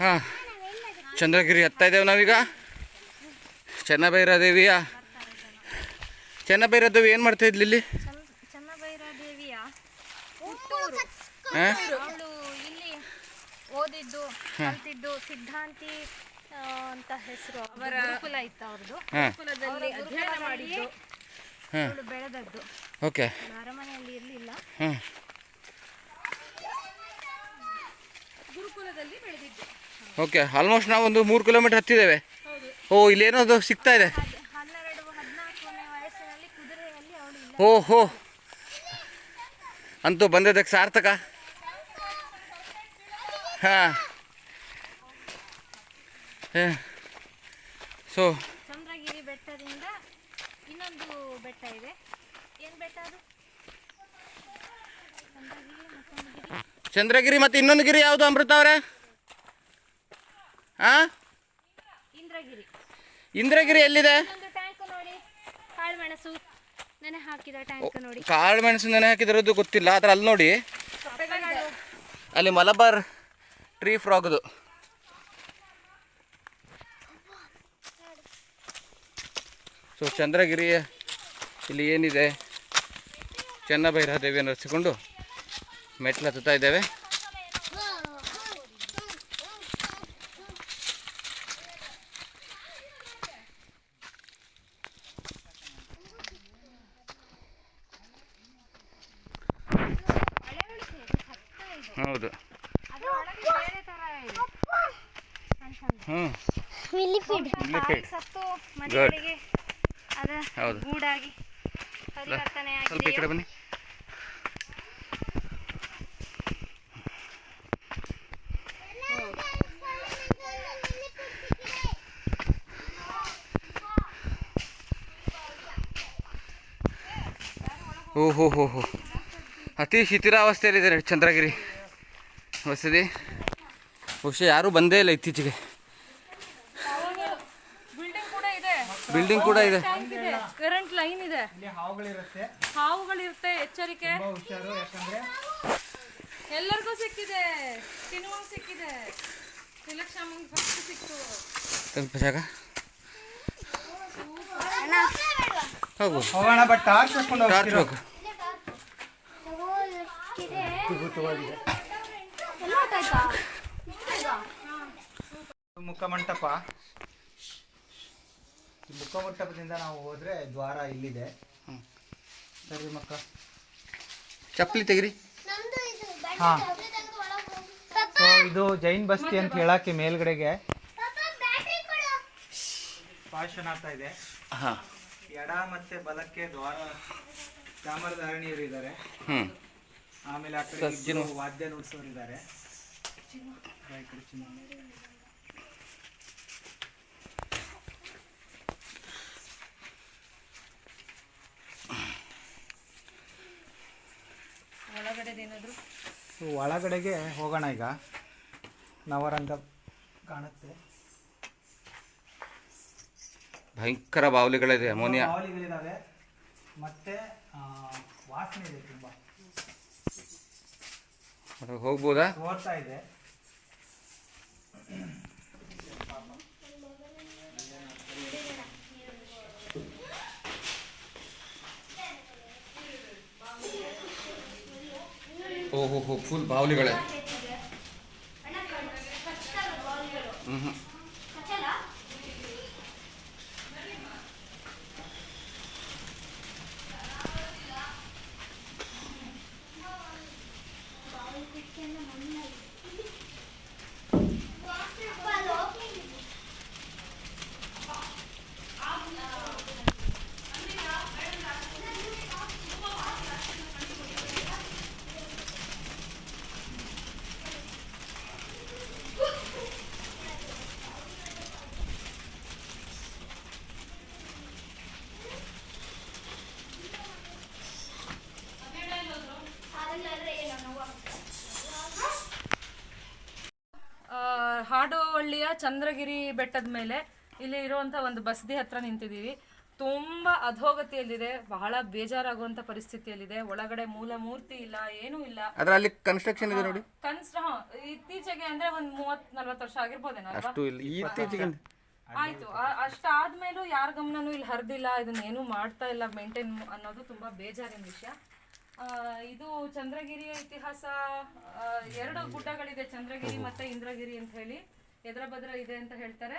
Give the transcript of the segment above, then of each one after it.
ಹಾಂ ಚಂದ್ರಗಿರಿ ಹತ್ತಾ ಇದ್ದೇವೆ ನಾವೀಗ. ಚೆನ್ನಭೈರಾದೇವಿಯ. ಚೆನ್ನಭೈರಾದೇವಿ ಏನು ಮಾಡ್ತಾ ಇದ್ಲಿ ಇಲ್ಲಿ? ಓದಿದ್ದು ಕಲ್ತಿದ್ದು ಸಿದ್ಧಾಂತಿ ಅಂತ ಹೆಸರು. ಅವರ ಗುರುಕುಲ ಇತ್ತು ಅವ್ರದ್ದು. ಗುರುಕುಲದಲ್ಲಿ ಅಧ್ಯಯನ ಮಾಡಿದ್ದು. ಅವಳು ಬೆಳೆದದ್ದು. ಓಕೆ. ಅರಮನೆಯಲ್ಲಿ ಇರಲಿಲ್ಲ. ಗುರುಕುಲದಲ್ಲಿ ಬೆಳೆದಿದ್ದು. ಓಕೆ ಆಲ್ಮೋಸ್ಟ್ ನಾವು ಒಂದು ಮೂರು ಕಿಲೋಮೀಟರ್ ಹತ್ತಿದ್ದೇವೆ. ಓ ಇಲ್ಲೇನೋ ಅದು ಸಿಗ್ತಾ ಇದೆ ಓ ಹೋ. ಅಂತೂ ಬಂದಿದ್ದಕ್ಕೆ ಸಾರ್ಥಕ. ಹಾಂ. ಸೊ ಚಂದ್ರಗಿರಿ ಬೆಟ್ಟದಿಂದ ಇನ್ನೊಂದು ಬೆಟ್ಟ ಇದೆ. ಏನು ಬೆಟ್ಟ ಅದು? ಚಂದ್ರಗಿರಿ ಮತ್ತೊಂದು ಚಂದ್ರಗಿರಿ ಮತ್ತು ಇನ್ನೊಂದು ಗಿರಿ ಯಾವುದು ಅಮೃತ ಅವರೇ? ಹಾಂ ಇಂದ್ರಗಿರಿ. ಇಂದ್ರಗಿರಿ ಎಲ್ಲಿದೆ? ಟ್ಯಾಂಕ್ ನೋಡಿ. ಕಾಳುಮೆಣಸು. ನೆನೆ ಹಾಕಿದ ಟ್ಯಾಂಕ್ ನೋಡಿ. ಕಾಳು ಮೆಣಸು ನೆನೆ ಹಾಕಿದಿರೋದು ಗೊತ್ತಿಲ್ಲ. ಆದ್ರೆ ಅಲ್ಲಿ ನೋಡಿ. ಅಲ್ಲಿ ಮಲಬಾರ್ ಟ್ರೀ ಫ್ರಾಗ್ದು. ಸೊ ಚಂದ್ರಗಿರಿ ಇಲ್ಲಿ ಏನಿದೆ? ಚೆನ್ನಭೈರ ದೇವಿಯನ್ನು ರಚಿಕೊಂಡು ಮೆಟ್ಲು ಹತ್ತುತ್ತಾ ಇದ್ದೇವೆ. ಹೌದು. ಹ್ಞೂ ಹೌದು. ಗೂಡಾಗಿ ಸ್ವಲ್ಪ ಈ ಕಡೆ ಬನ್ನಿ. ಓಹೋ ಹೋ ಹೋ ಹೋ. ಅತಿ ಶಿಥಿರಾವಸ್ಥೆಯಲ್ಲಿದ್ದಾರೆ ಚಂದ್ರಗಿರಿ. ವಸತಿ ಬಹುಶಃ ಯಾರೂ ಬಂದೇ ಇಲ್ಲ ಇತ್ತೀಚೆಗೆ. ಬಿಲ್ಡಿಂಗ್ ಕೂಡ ಇದೆ. ಬಿಲ್ಡಿಂಗ್ ಕೂಡ ಇದೆ. ಕರೆಂಟ್ ಲೈನ್ ಇದೆ. ಇಲ್ಲಿ ಹಾವುಗಳಿರುತ್ತೆ ಎಚ್ಚರಿಕೆ. ಎಲ್ಲರಿಗೂ ಸಿಕ್ಕಿದೆ. ಸಿಕ್ಕಿದೆ. ಫಸ್ಟ್ ಸಿಕ್ತು. ಹೋಗು. ಹೋಗೋಣ ಬಟ್ ಟಾರ್ಚ್ ಹಾಕೊಂಡು ಟಾರ್ಚ್ ಬೇಕು. ಮುಖಮಂಟಪ. ಈ ಮುಖಮಂಟಪದಿಂದ ನಾವು ಹೋದ್ರೆ ದ್ವಾರ ಇಲ್ಲಿದೆ. ಸರಿ ಮಕ್ಕ. ಚಪ್ಪಲಿ ತೆಗಿರಿ. ಹಾ. ಸೊ ಇದು ಜೈನ್ ಬಸ್ತಿ ಅಂತ ಹೇಳಕ್ಕೆ ಮೇಲ್ಗಡೆಗೆ. ಭಾಷಣ ಆಗ್ತಾ ಇದೆ. ಹಾಂ. ಎಡ ಮತ್ತೆ ಬಲಕ್ಕೆ ದ್ವಾರ. ಚಾಮರಧಾರಣಿಯರು ಇದ್ದಾರೆ. ಹ್ಞೂ ಆಮೇಲೆ ಆ ಕಡೆ ಇಬ್ರು ವಾದ್ಯ ನುಡಿಸೋರು ಇದ್ದಾರೆ ಒಳಗಡೆಗೆ ಹೋಗೋಣ ಈಗ. ನವರಂಗ ಕಾಣುತ್ತೆ. ಭಯಂಕರ ಬಾವಲಿಗಳಿದೆ ಅಮೋನಿಯಾ. ಬಾವಲಿಗಳಿದಾವೆ. ಮತ್ತೆ ವಾಸನೆ ಇದೆ ತುಂಬಾ. ಹೋಗ್ಬೋದಾ? ಓಡ್ತಾ ಇದೆ. ಓಹೋ ಹೋ ಫುಲ್ ಬಾವಲಿಗಳೇ. ಹ್ಞೂ ಹ್ಞೂ ಆ, ಚಂದ್ರಗಿರಿ ಬೆಟ್ಟದ ಮೇಲೆ ಇಲ್ಲಿ ಇರುವಂತ ಒಂದು ಬಸದಿ ಹತ್ರ ನಿಂತಿದ್ದೀವಿ. ತುಂಬಾ ಅಧೋಗತಿಯಲ್ಲಿದೆ ಬಹಳ ಬೇಜಾರಾಗುವಂತ ಪರಿಸ್ಥಿತಿಯಲ್ಲಿದೆ. ಒಳಗಡೆ ಮೂಲ ಮೂರ್ತಿ ಇಲ್ಲ ಏನೂ ಇಲ್ಲ. ಅದರಲ್ಲಿ ಅಲ್ಲಿ ಕನ್ಸ್ಟ್ರಕ್ಷನ್ ಇದೆ ನೋಡಿ. ಕನ್ಸ್ಟ್ರ ಇತ್ತೀಚೆಗೆ ಅಂದ್ರೆ ಒಂದ್ ಮೂವತ್ ನಲ್ವತ್ತು ವರ್ಷ ಆಗಿರ್ಬೋದೇನೋ ಅಲ್ವಾ? ಅಷ್ಟು ಇಲ್ಲಿ. ಇತ್ತೀಚೆಗೆ ಆಯ್ತು. ಆ- ಅಷ್ಟಾದ್ಮೇಲೂ ಯಾರ ಗಮನನೂ ಇಲ್ಲಿ ಹರಿದಿಲ್ಲ ಇದನ್ನ ಏನು ಮಾಡ್ತಾ ಇಲ್ಲ ಮೇಂಟೈನ್ ಅನ್ನೋದು ತುಂಬಾ ಬೇಜಾರಿನ ವಿಷಯ. ಆ, ಇದು ಚಂದ್ರಗಿರಿಯ ಇತಿಹಾಸ ಆ, ಎರಡು ಗುಡ್ಡಗಳಿದೆ ಚಂದ್ರಗಿರಿ ಮತ್ತೆ ಇಂದ್ರಗಿರಿ ಅಂತ ಹೇಳಿ. ಎದ್ರ ಬದ್ರ ಇದೆ ಅಂತ ಹೇಳ್ತಾರೆ.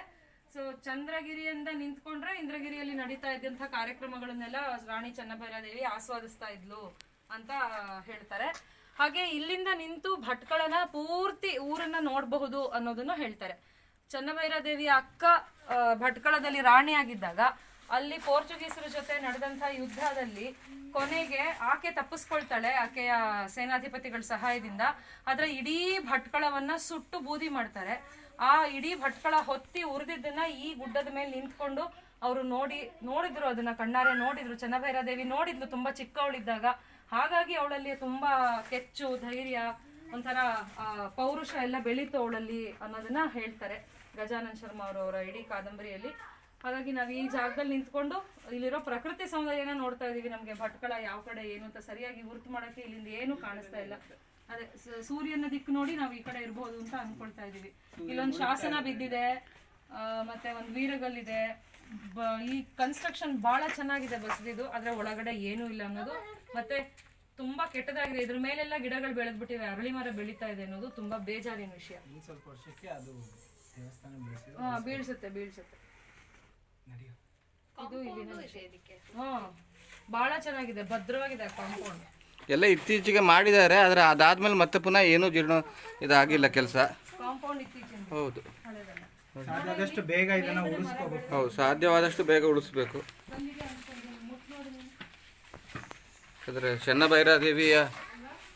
ಸೊ ಚಂದ್ರಗಿರಿಯಿಂದ ನಿಂತ್ಕೊಂಡ್ರೆ ಇಂದ್ರಗಿರಿಯಲ್ಲಿ ನಡೀತಾ ಇದ್ದಂಥ ಕಾರ್ಯಕ್ರಮಗಳನ್ನೆಲ್ಲ ರಾಣಿ ಚನ್ನಭೈರಾದೇವಿ ಆಸ್ವಾದಿಸ್ತಾ ಇದ್ಲು ಅಂತ ಹೇಳ್ತಾರೆ. ಹಾಗೆ ಇಲ್ಲಿಂದ ನಿಂತು ಭಟ್ಕಳನ ಪೂರ್ತಿ ಊರನ್ನ ನೋಡಬಹುದು ಅನ್ನೋದನ್ನು ಹೇಳ್ತಾರೆ. ಚೆನ್ನಭೈರಾದೇವಿಯ ಅಕ್ಕ ಭಟ್ಕಳದಲ್ಲಿ ರಾಣಿಯಾಗಿದ್ದಾಗ ಅಲ್ಲಿ ಪೋರ್ಚುಗೀಸರ ಜೊತೆ ನಡೆದಂಥ ಯುದ್ಧದಲ್ಲಿ ಕೊನೆಗೆ ಆಕೆ ತಪ್ಪಿಸ್ಕೊಳ್ತಾಳೆ, ಆಕೆಯ ಸೇನಾಧಿಪತಿಗಳ ಸಹಾಯದಿಂದ. ಆದ್ರೆ ಇಡೀ ಭಟ್ಕಳವನ್ನ ಸುಟ್ಟು ಬೂದಿ ಮಾಡ್ತಾರೆ. ಆ ಇಡೀ ಭಟ್ಕಳ ಹೊತ್ತಿ ಉರಿದಿದ್ದನ್ನ ಈ ಗುಡ್ಡದ ಮೇಲೆ ನಿಂತ್ಕೊಂಡು ಅವರು ನೋಡಿ, ನೋಡಿದ್ರು ಅದನ್ನ, ಕಣ್ಣಾರೆ ನೋಡಿದ್ರು, ಚೆನ್ನಭೈರಾದೇವಿ ನೋಡಿದ್ಲು, ತುಂಬಾ ಚಿಕ್ಕವಳಿದ್ದಾಗ. ಹಾಗಾಗಿ ಅವಳಲ್ಲಿ ತುಂಬಾ ಕೆಚ್ಚು, ಧೈರ್ಯ, ಒಂಥರ ಪೌರುಷ ಎಲ್ಲ ಬೆಳೀತು ಅವಳಲ್ಲಿ ಅನ್ನೋದನ್ನ ಹೇಳ್ತಾರೆ ಗಜಾನಂದ ಶರ್ಮಾ ಅವರವರ ಇಡೀ ಕಾದಂಬರಿಯಲ್ಲಿ. ಹಾಗಾಗಿ ನಾವು ಈ ಜಾಗದಲ್ಲಿ ನಿಂತ್ಕೊಂಡು ಇಲ್ಲಿರೋ ಪ್ರಕೃತಿ ಸೌಂದರ್ಯನ ನೋಡ್ತಾ ಇದೀವಿ ನಮಗೆ. ಭಟ್ಕಳ ಯಾವ ಕಡೆ, ಏನು ಅಂತ ಸರಿಯಾಗಿ ಗುರುತು ಮಾಡಕ್ಕೆ ಇಲ್ಲಿಂದ ಏನು ಕಾಣಿಸ್ತಾ ಇಲ್ಲ. ಅದೇ ಸೂರ್ಯನ ದಿಕ್ಕು ನೋಡಿ ನಾವು ಈ ಕಡೆ ಇರಬಹುದು ಅಂತ ಅನ್ಕೊಳ್ತಾ ಇದೀವಿ ಇಲ್ಲೊಂದು ಶಾಸನ ಬಿದ್ದಿದೆ ಮತ್ತೆ ಒಂದು ವೀರಗಲ್ಲಿದೆ. ಬ- ಈ ಕನ್ಸ್ಟ್ರಕ್ಷನ್ ಬಹಳ ಚೆನ್ನಾಗಿದೆ ಬಸ್ದಿದು ಆದ್ರೆ ಒಳಗಡೆ ಏನೂ ಇಲ್ಲ ಅನ್ನೋದು. ಮತ್ತೆ ತುಂಬಾ ಕೆಟ್ಟದಾಗಿದೆ. ಇದ್ರ ಮೇಲೆಲ್ಲ ಗಿಡಗಳು ಬೆಳೆದ್ಬಿಟ್ಟಿವೆ. ಅರಳಿ ಮರ ಬೆಳೀತಾ ಇದೆ ಅನ್ನೋದು ತುಂಬಾ ಬೇಜಾರಿನ ವಿಷಯ. ಸ್ವಲ್ಪ ವರ್ಷಕ್ಕೆ ಅದು ಹಾ ಬೀಳ್ಸುತ್ತೆ ಬೀಳ್ಸುತ್ತೆ. ಇದು ಇಲ್ಲಿನ ಇದೆ ಇದಕ್ಕೆ. ಹಾ ಬಹಳ ಚೆನ್ನಾಗಿದೆ. ಭದ್ರವಾಗಿದೆ ಕಾಂಪೌಂಡ್ ಎಲ್ಲ ಇತ್ತೀಚೆಗೆ ಮಾಡಿದ್ದಾರೆ ಆದರೆ ಅದಾದ್ಮೇಲೆ ಮತ್ತೆ ಪುನಃ ಏನೂ ಜೀರ್ಣ ಇದಾಗಿಲ್ಲ ಕೆಲಸ. ಹೌದು. ಸಾಧ್ಯವಾದಷ್ಟು ಬೇಗ ಇದನ್ನ ಉಳಿಸ್ಕೋಬೇಕು ಹೌದು ಸಾಧ್ಯವಾದಷ್ಟು ಬೇಗ ಉಳಿಸ್ಬೇಕು. ಆದರೆ ಚೆನ್ನಭೈರಾದೇವಿಯ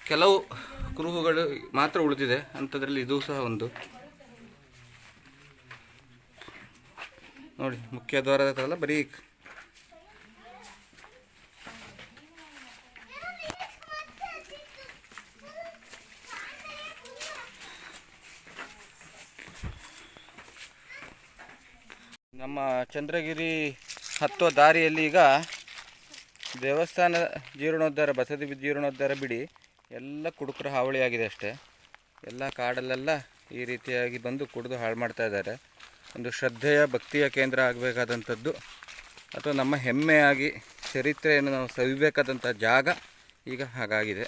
ಕೆಲವು ಕುರುಹುಗಳು ಮಾತ್ರ ಉಳಿದಿದೆ ಅಂಥದ್ರಲ್ಲಿ ಇದು ಸಹ ಒಂದು. ನೋಡಿ ಮುಖ್ಯ ದ್ವಾರದ ಹತ್ರ ಎಲ್ಲ ಬರೀ ನಮ್ಮ ಚಂದ್ರಗಿರಿ ಹತ್ತುವ ದಾರಿಯಲ್ಲಿ ಈಗ ದೇವಸ್ಥಾನ ಜೀರ್ಣೋದ್ಧಾರ, ಬಸದಿ ಜೀರ್ಣೋದ್ಧಾರ ಬಿಡಿ ಎಲ್ಲ ಕುಡುಕರ ಹಾವಳಿಯಾಗಿದೆ ಅಷ್ಟೇ. ಎಲ್ಲ ಕಾಡಲ್ಲೆಲ್ಲ ಈ ರೀತಿಯಾಗಿ ಬಂದು ಕುಡಿದು ಹಾಳು ಮಾಡ್ತಾ ಇದ್ದಾರೆ. ಒಂದು ಶ್ರದ್ಧೆಯ, ಭಕ್ತಿಯ ಕೇಂದ್ರ ಆಗಬೇಕಾದಂಥದ್ದು. ಅಥವಾ ನಮ್ಮ ಹೆಮ್ಮೆಯಾಗಿ, ಚರಿತ್ರೆಯನ್ನು ನಾವು ಸವಿಬೇಕಾದಂಥ ಜಾಗ ಈಗ ಹಾಗಾಗಿದೆ.